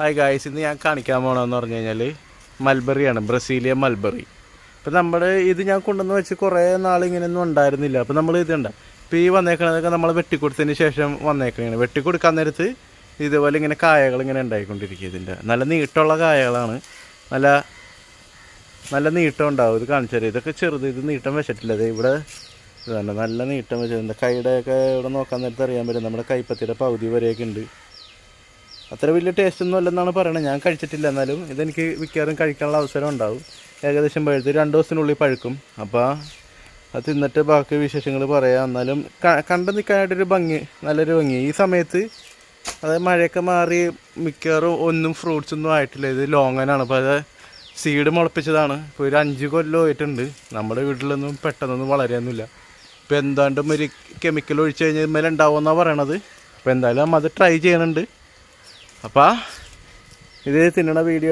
Hi guys ഇന്ന് ഞാൻ കാണിക്കാൻ പോകണമെന്ന് പറഞ്ഞു കഴിഞ്ഞാൽ മൽബറിയാണ് ബ്രസീലിയൻ മൽബറി. ഇപ്പം നമ്മൾ ഇത് ഞാൻ കൊണ്ടുവന്ന് വെച്ച് കുറേ നാൾ ഇങ്ങനെയൊന്നും ഉണ്ടായിരുന്നില്ല. അപ്പം നമ്മൾ ഇതുണ്ട് ഇപ്പോൾ ഈ വന്നേക്കണതൊക്കെ നമ്മൾ വെട്ടിക്കൊടുത്തതിന് ശേഷം വന്നേക്കണതാണ് വെട്ടിക്കൊടുക്കാൻ നേരത്ത് ഇതുപോലെ ഇങ്ങനെ കായകൾ ഇങ്ങനെ ഉണ്ടായിക്കൊണ്ടിരിക്കുക ഇതിന്റെ നല്ല നീട്ടമുള്ള കായകളാണ്. നല്ല നല്ല നീട്ടം ഉണ്ടാവും. ഇത് കാണിച്ചത് ഇതൊക്കെ ചെറുത് ഇത് നീട്ടം വെച്ചിട്ടില്ല. ഇത് ഇവിടെ ഇതാണ് നല്ല നീട്ടം വെച്ചിട്ടുണ്ട്. കൈയുടെയൊക്കെ ഇവിടെ നോക്കാൻ നേരത്ത് അറിയാൻ പറ്റും. നമ്മുടെ കൈപ്പത്തിയുടെ പകുതി വരെയൊക്കെ ഉണ്ട്. അത്ര വലിയ ടേസ്റ്റ് ഒന്നും അല്ലെന്നാണ് പറയുന്നത് ഞാൻ കഴിച്ചിട്ടില്ല. എന്നാലും ഇതെനിക്ക് മിക്കവാറും കഴിക്കാനുള്ള അവസരം ഉണ്ടാവും. ഏകദേശം പഴുത്ത് രണ്ട് ദിവസത്തിനുള്ളിൽ പഴുക്കും. അപ്പോൾ അത് തിന്നിട്ട് ബാക്കി വിശേഷങ്ങൾ പറയാം. എന്നാലും കണ്ടു നിൽക്കാനായിട്ടൊരു ഭംഗി നല്ലൊരു ഭംഗി. ഈ സമയത്ത് അതായത് മഴയൊക്കെ മാറി മിക്കവാറും ഒന്നും ഫ്രൂട്ട്സ് ഒന്നും ആയിട്ടില്ല. ഇത് ലോങ്ങനാണ്. അപ്പോൾ അത് സീഡ് മുളപ്പിച്ചതാണ്. ഇപ്പോൾ ഒരു അഞ്ച് കൊല്ലം ആയിട്ടുണ്ട്. നമ്മുടെ വീട്ടിലൊന്നും പെട്ടെന്നൊന്നും വളരെയൊന്നുമില്ല. ഇപ്പോൾ എന്താണ്ടും ഒരു കെമിക്കൽ ഒഴിച്ച് കഴിഞ്ഞാൽ ഇന്നലെ ഉണ്ടാവുമെന്നാണ് പറയണത്. അപ്പോൾ എന്തായാലും അത് ട്രൈ ചെയ്യണുണ്ട്. അപ്പോൾ ഇത് തിന്നണ വീഡിയോ